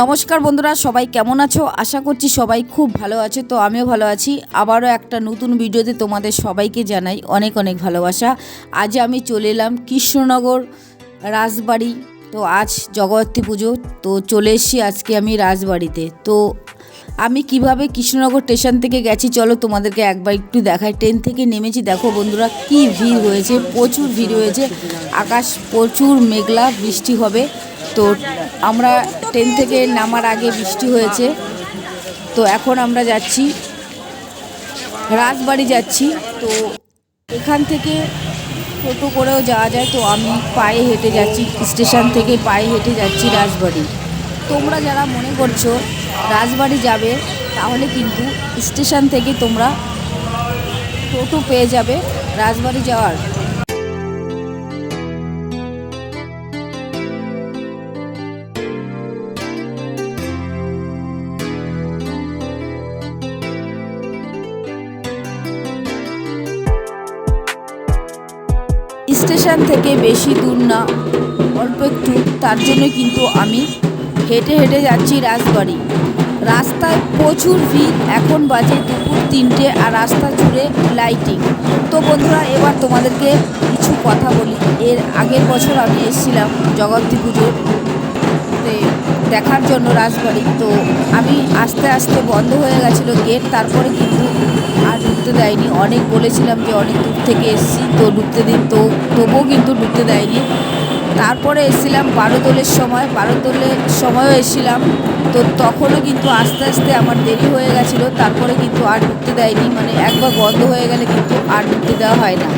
নমস্কার বন্ধুরা, সবাই কেমন আছো? আশা করছি সবাই খুব ভালো আছে, তো আমিও ভালো আছি। আবারও একটা নতুন ভিডিওতে তোমাদের সবাইকে জানাই অনেক অনেক ভালোবাসা। আজ আমি চলে এলাম কৃষ্ণনগর রাজবাড়ি, তো আজ জগদ্ধাত্রী পুজো, তো চলে এসেছি আজকে আমি রাজবাড়িতে। তো আমি কীভাবে কৃষ্ণনগর স্টেশন থেকে গেছি, চলো তোমাদেরকে একবার একটু দেখাই। ট্রেন থেকে নেমেছি, দেখো বন্ধুরা কি ভিড় হয়েছে, প্রচুর ভিড় হয়েছে। আকাশ প্রচুর মেঘলা, বৃষ্টি হবে। তো আমরা ট্রেন থেকে নামার আগে বৃষ্টি হয়েছে। তো এখন আমরা যাচ্ছি, রাজবাড়ি যাচ্ছি। তো এখান থেকে টোটো করেও যাওয়া যায়। তো আমি পায়ে হেঁটে যাচ্ছি, স্টেশন থেকে পায়ে হেঁটে যাচ্ছি রাজবাড়ি। তোমরা যারা মনে করছ রাজবাড়ি যাবে, তাহলে কিন্তু স্টেশন থেকে তোমরা টোটো পেয়ে যাবে রাজবাড়ি যাওয়ার। স্টেশন থেকে বেশি দূর না। অল্প একটু, তার জন্য কিন্তু আমি হেঁটে হেঁটে যাচ্ছি রাজবাড়ি। রাস্তায় প্রচুর ভিড়, এখন বাজে দুপুর তিনটে আর রাস্তা জুড়ে লাইটিং তো বন্ধুরা, এবার তোমাদেরকে কিছু কথা বলি। এর আগের বছর আমি এসেছিলাম জগদ্ধাত্রী পুজোর দেখার জন্য রাজবাড়ি। তো আমি আস্তে আস্তে বন্ধ হয়ে গেছিল গেট তারপরে কিন্তু আর ঢুকতে দেয়নি। অনেক বলেছিলাম যে অনেক দূর থেকে এসেছি, তো ঢুকতে দিন, তো তবুও কিন্তু ঢুকতে দেয়নি। তারপরে এসেছিলাম বারোদোলের সময় বারোদোলের সময়ও এসেছিলাম। তো তখনও কিন্তু আস্তে আস্তে আমার দেরি হয়ে গেছিল, তারপরে কিন্তু আর ঢুকতে দেয়নি। মানে একবার বন্ধ হয়ে গেলে কিন্তু আর ঢুকতে দেওয়া হয় না।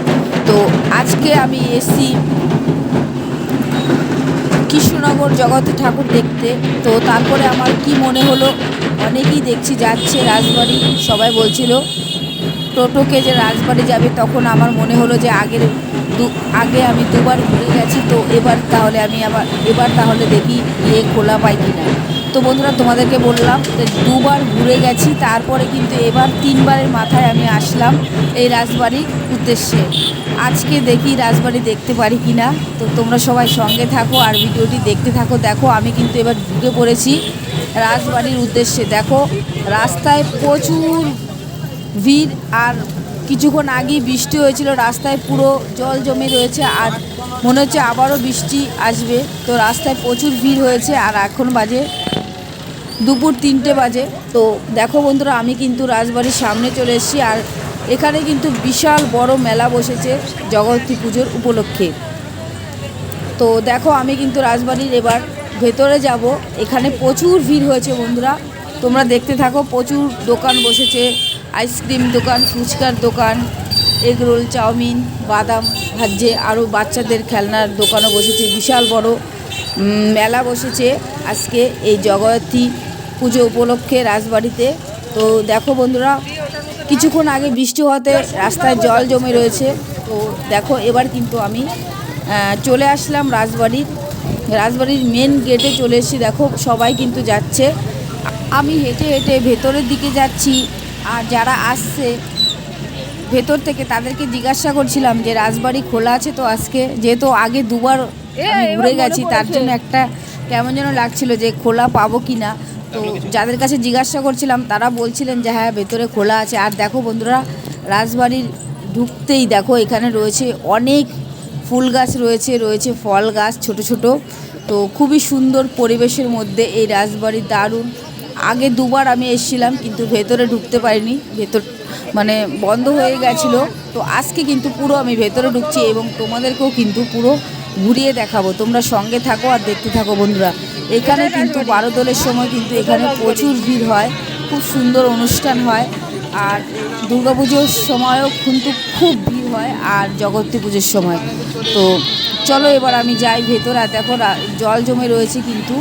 তো আজকে আমি এসছি কৃষ্ণনগর জগতে ঠাকুর দেখতে। তো তারপরে আমার কি মনে হলো? অনেকেই দেখছি, যাচ্ছে, রাজবাড়ি, সবাই বলছিল। টোটোকে যে রাজবাড়ি যাবে তখন আমার মনে হলো যে আগের দু, আগে আমি দুবার ঘুরে গেছি, তো এবার তাহলে আমি আবার, এবার তাহলে দেখি গিয়ে খোলা পাই কি না তো বন্ধুরা, তোমাদেরকে বললাম যে দুবার ঘুরে গেছি, তারপরে কিন্তু এবার তিনবারের মাথায় আমি আসলাম এই রাজবাড়ির উদ্দেশ্যে। আজকে দেখি রাজবাড়ি দেখতে পারি কি না তো তোমরা সবাই সঙ্গে থাকো আর ভিডিওটি দেখতে থাকো। দেখো, আমি কিন্তু এবার ঢুকে পড়েছি রাজবাড়ির উদ্দেশ্যে। দেখো, রাস্তায় প্রচুর ভিড় আর কিছুক্ষণ আগেই বৃষ্টি হয়েছিল, রাস্তায় পুরো জল জমে রয়েছে আর মনে হচ্ছে আবারও বৃষ্টি আসবে। তো রাস্তায় প্রচুর ভিড় হয়েছে আর এখন বাজে দুপুর তিনটে বাজে। তো দেখো বন্ধুরা, আমি কিন্তু রাজবাড়ির সামনে চলে এসেছি আর এখানে কিন্তু বিশাল বড় মেলা বসেছে জগদ্ধাত্রী পুজোর উপলক্ষে। তো দেখো, আমি কিন্তু রাজবাড়ির এবার ভেতরে যাব। এখানে প্রচুর ভিড় হয়েছে বন্ধুরা, তোমরা দেখতে থাকো, প্রচুর দোকান বসেছে। আইসক্রিম দোকান, ফুচকার দোকান এগরোল চাউমিন, বাদাম ভাজ্যে আরও বাচ্চাদের খেলনার দোকানও বসেছে, বিশাল বড়। মেলা বসেছে আজকে এই জগদ্ধাত্রী পুজো উপলক্ষে রাজবাড়িতে। তো দেখো বন্ধুরা, কিছুক্ষণ আগে বৃষ্টি হওয়াতে রাস্তায় জল জমে রয়েছে। তো দেখো, এবার কিন্তু আমি চলে আসলাম রাজবাড়ির। রাজবাড়ির মেন গেটে চলে এসেছি। দেখো, সবাই কিন্তু যাচ্ছে। আমি হেঁটে হেঁটে ভেতরের দিকে যাচ্ছি। আর যারা আসছে ভেতর থেকে তাদেরকে জিজ্ঞাসা করছিলাম যে রাজবাড়ি খোলা আছে তো আজকে যেহেতু আগে দুবার ঘুরে গেছি তার জন্য একটা কেমন যেন লাগছিল যে খোলা পাবো কি না তো যাদের কাছে জিজ্ঞাসা করছিলাম তারা বলছিলেন যে হ্যাঁ ভেতরে খোলা আছে। আর দেখো বন্ধুরা রাজবাড়ির ঢুকতেই দেখো এখানে রয়েছে অনেক ফুল গাছ রয়েছে রয়েছে ফল গাছ ছোট ছোট। তো খুবই সুন্দর পরিবেশের মধ্যে এই রাজবাড়ি দারুণ। আগে দুবার আমি এসেছিলাম, কিন্তু ভেতরে ঢুকতে পারিনি। ভেতর মানে বন্ধ হয়ে গেছিল। তো আজকে কিন্তু পুরো আমি ভেতরে ঢুকছি এবং তোমাদেরকেও কিন্তু পুরো ঘুরিয়ে দেখাবো। তোমরা সঙ্গে থাকো আর দেখতে থাকো বন্ধুরা। এখানে কিন্তু বারো দোলের সময় কিন্তু এখানে প্রচুর ভিড় হয়, খুব সুন্দর অনুষ্ঠান হয়। আর দুর্গাপুজোর সময়ও কিন্তু খুব ভিড় হয় আর জগত্রী পুজোর সময়। তো চলো এবার আমি যাই ভেতরে। দেখো জল জমে রয়েছে কিন্তু।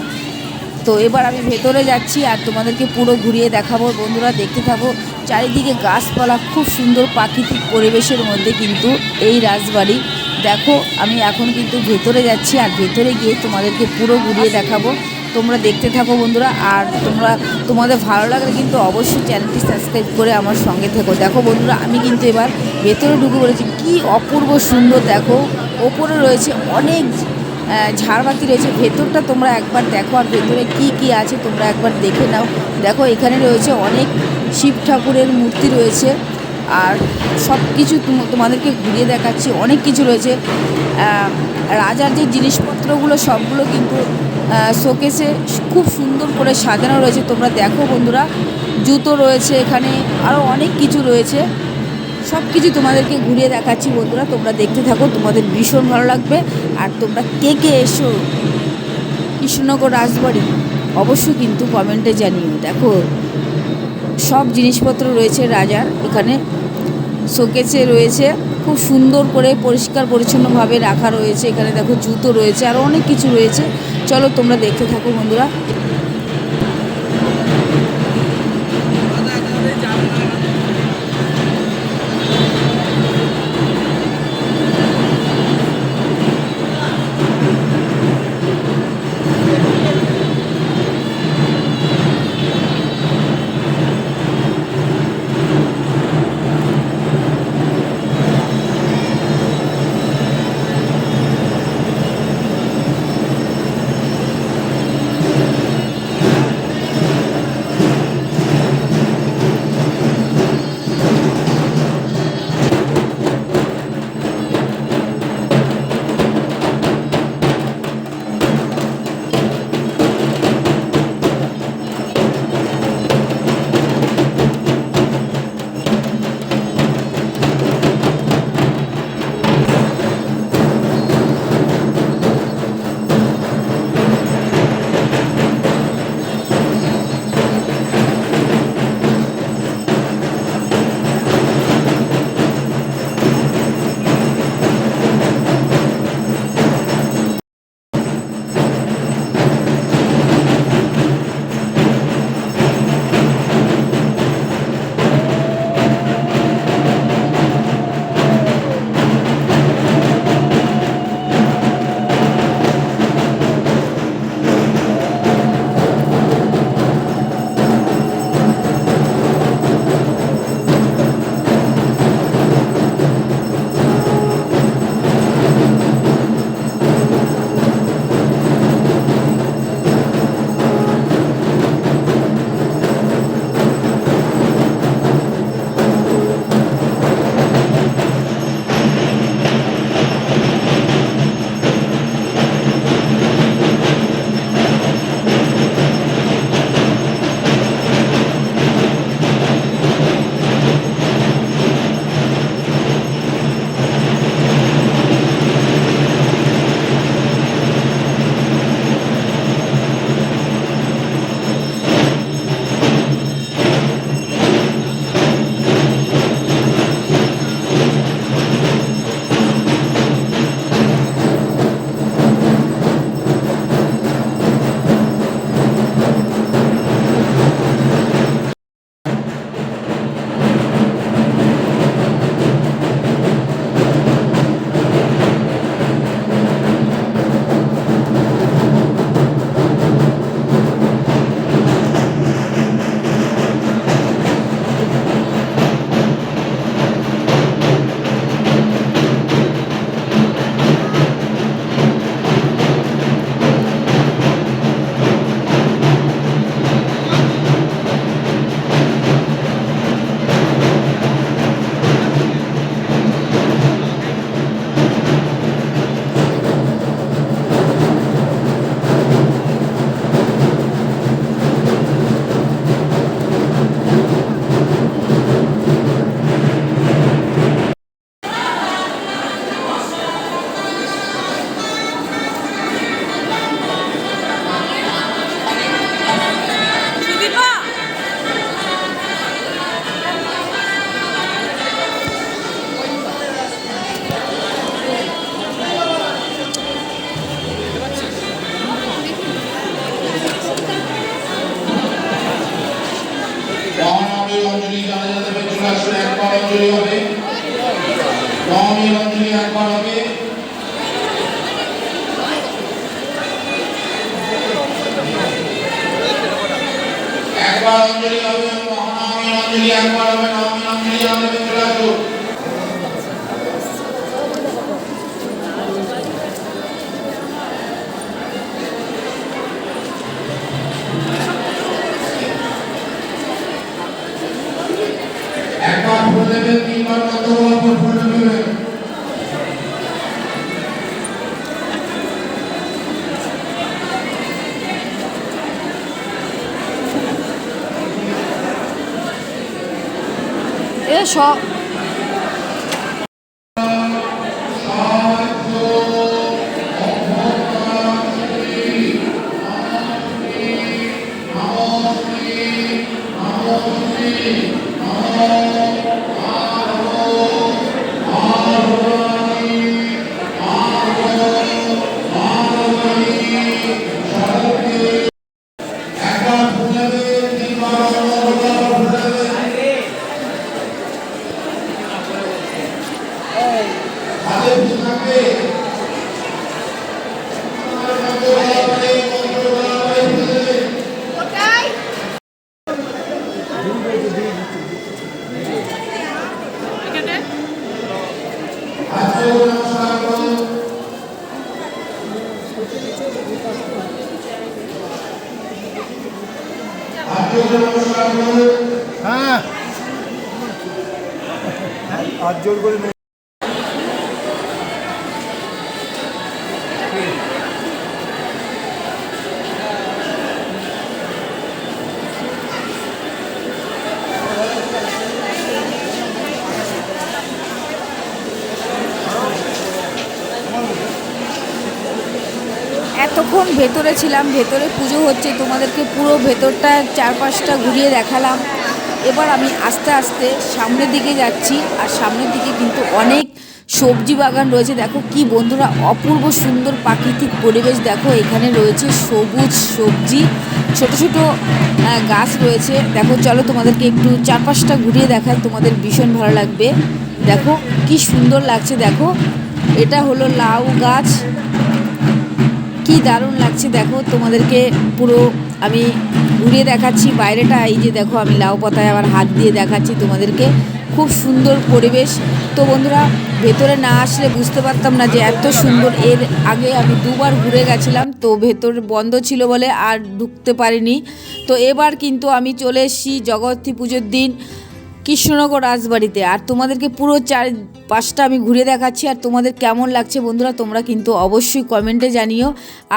তো এবার আমি ভেতরে যাচ্ছি আর তোমাদেরকে পুরো ঘুরিয়ে দেখাবো, বন্ধুরা দেখতে থাকো। চারিদিকে গাছপালা, খুব সুন্দর প্রাকৃতিক পরিবেশের মধ্যে কিন্তু এই রাজবাড়ি। দেখো, আমি এখন কিন্তু ভেতরে যাচ্ছি আর ভেতরে গিয়ে তোমাদেরকে পুরো ঘুরিয়ে দেখাবো। তোমরা দেখতে থাকো, বন্ধুরা, আর তোমরা, তোমাদের ভালো লাগলে কিন্তু অবশ্যই চ্যানেলটি সাবস্ক্রাইব করে আমার সঙ্গে থেকো। দেখো, বন্ধুরা, আমি কিন্তু এবার ভেতরে ঢুকে বলেছি কি অপূর্ব সুন্দর, দেখো। ওপরে রয়েছে অনেক ঝাড়বাতি রয়েছে। ভেতরটা তোমরা একবার দেখো আর ভেতরে কি কি আছে, তোমরা একবার দেখে নাও। দেখো, এখানে রয়েছে অনেক শিব ঠাকুরের মূর্তি রয়েছে আর সব কিছু তোমাদেরকে ঘুরিয়ে দেখাচ্ছি। অনেক কিছু রয়েছে। রাজার যে জিনিসপত্রগুলো, সবগুলো কিন্তু শোকেসে খুব সুন্দর করে সাজানো রয়েছে। তোমরা দেখো বন্ধুরা, জুতো রয়েছে এখানে আরও অনেক কিছু রয়েছে। সব কিছু তোমাদেরকে ঘুরিয়ে দেখাচ্ছি বন্ধুরা। তোমরা দেখতে থাকো, তোমাদের ভীষণ ভালো লাগবে। আর তোমরা কে কে এসো? কৃষ্ণনগর রাজবাড়ি? অবশ্যই কিন্তু কমেন্টে জানিও। দেখো, সব জিনিসপত্র রয়েছে রাজার। এখানে শোকেসে রয়েছে। খুব সুন্দর করে পরিষ্কার পরিচ্ছন্নভাবে রাখা রয়েছে। এখানে দেখো জুতো রয়েছে আরও অনেক কিছু রয়েছে। চলো তোমরা দেখতে থাকো বন্ধুরা। 好 হাতে ফুল থাকবে বন্ধ হওয়ার পরে বন্ধ হওয়ার পরে ফুল দেবেন হাতে নমস্কার করুন হাতে নমস্কার করুন হ্যাঁ আর জোর করে নে। এতক্ষণ ভেতরে ছিলাম, ভেতরে পুজো হচ্ছে, তোমাদেরকে পুরো ভেতরটা, চারপাশটা ঘুরিয়ে দেখালাম। এবার আমি আস্তে আস্তে সামনের দিকে যাচ্ছি, আর সামনের দিকে কিন্তু অনেক সবজি বাগান রয়েছে। দেখো কি বন্ধুরা, অপূর্ব সুন্দর প্রাকৃতিক পরিবেশ দেখো, এখানে রয়েছে সবুজ সবজি, ছোট ছোট গাছ রয়েছে। দেখো, চলো তোমাদেরকে একটু চারপাশটা ঘুরিয়ে দেখায় তোমাদের ভীষণ ভালো লাগবে। দেখো, কি সুন্দর লাগছে, দেখো। এটা হলো লাউ গাছ কি দারুণ লাগছে দেখো, তোমাদেরকে পুরো আমি ঘুরিয়ে দেখাচ্ছি বাইরেটা, এই যে দেখো আমি লাউ পাতায় আবার হাত দিয়ে দেখাচ্ছি তোমাদেরকে। খুব সুন্দর পরিবেশ। তো বন্ধুরা, ভেতরে না আসলে বুঝতে পারতাম না যে এত সুন্দর। এর আগে আমি দুবার ঘুরে গেছিলাম, তো ভেতর বন্ধ ছিল বলে আর ঢুকতে পারিনি। তো এবার কিন্তু আমি চলে এসেছি জগদ্ধাত্রী পুজোর দিন। কৃষ্ণনগর রাজবাড়িতে। আর তোমাদেরকে পুরো চার পাঁচটা আমি ঘুরে দেখাচ্ছি, আর তোমাদের কেমন লাগছে বন্ধুরা, তোমরা কিন্তু অবশ্যই কমেন্টে জানিও।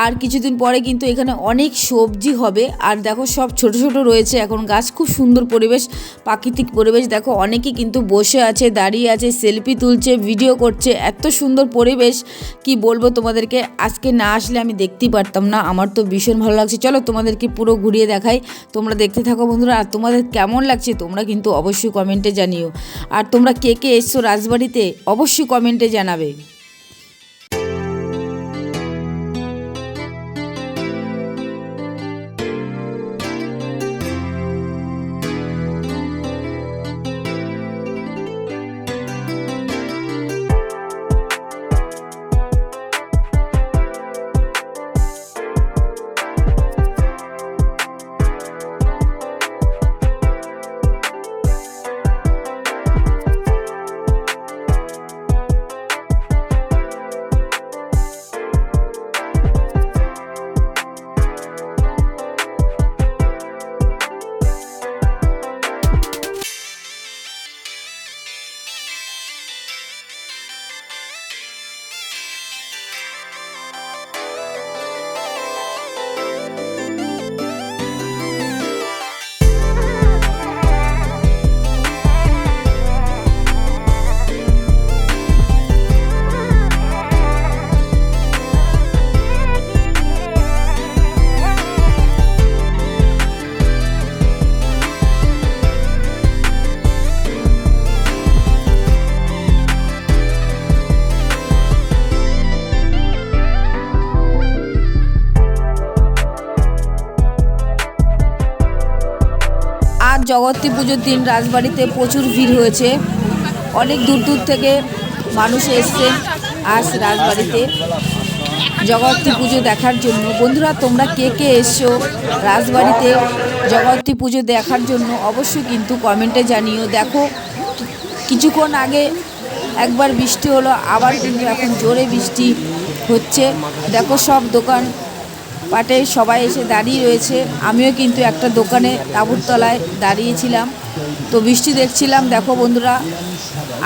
আর কিছুদিন পরে কিন্তু এখানে অনেক সবজি হবে। আর দেখো সব ছোট ছোট রয়েছে এখন গাছ, খুব সুন্দর পরিবেশ, প্রাকৃতিক পরিবেশ। দেখো অনেকেই কিন্তু বসে আছে, দাঁড়িয়ে আছে, সেলফি তুলছে, ভিডিও করছে। এত সুন্দর পরিবেশ, কি বলব তোমাদেরকে? আজকে না আসলে আমি দেখতেই পারতাম না, আমার তো ভীষণ ভালো লাগছে। চলো তোমাদেরকে পুরো ঘুরিয়ে দেখাই, তোমরা দেখতে থাকো বন্ধুরা। আর তোমাদের কেমন লাগছে, তোমরা কিন্তু অবশ্যই কমেন্টে জানিও। আর তোমরা কে কে এসছো রাজবাড়িতে অবশ্যই কমেন্টে জানাবে। জগত্রী পুজোর দিন রাজবাড়িতে প্রচুর ভিড় হয়েছে। অনেক দূর দূর থেকে মানুষ এসছে আজ রাজবাড়িতে জগত্রী পুজো দেখার জন্য। বন্ধুরা, তোমরা কে কে এসছো রাজবাড়িতে জগত্রী পুজো দেখার জন্য অবশ্যই কিন্তু কমেন্টে জানিও। দেখো, কিছুক্ষণ আগে একবার বৃষ্টি হলো, আবার কিন্তু এখন জোরে বৃষ্টি হচ্ছে। দেখো সব দোকান পাটে সবাই এসে দাঁড়িয়ে রয়েছে। আমিও কিন্তু একটা দোকানে তাঁবুরতলায় দাঁড়িয়েছিলাম। তো বৃষ্টি দেখছিলাম। দেখো বন্ধুরা,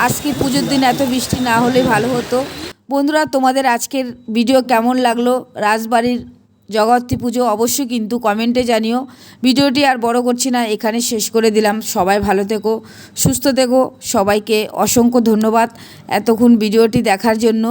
আজকে পুজোর দিন এত বৃষ্টি না হলে ভালো হতো। বন্ধুরা, তোমাদের আজকের ভিডিও কেমন লাগল? রাজবাড়ির জগত্রী পুজো অবশ্যই কিন্তু কমেন্টে জানিও। ভিডিওটি আর বড় করছি না, এখানে শেষ করে দিলাম। সবাই ভালো থেকো, সুস্থ থেকো। সবাইকে অসংখ্য ধন্যবাদ এতক্ষণ ভিডিওটি দেখার জন্য।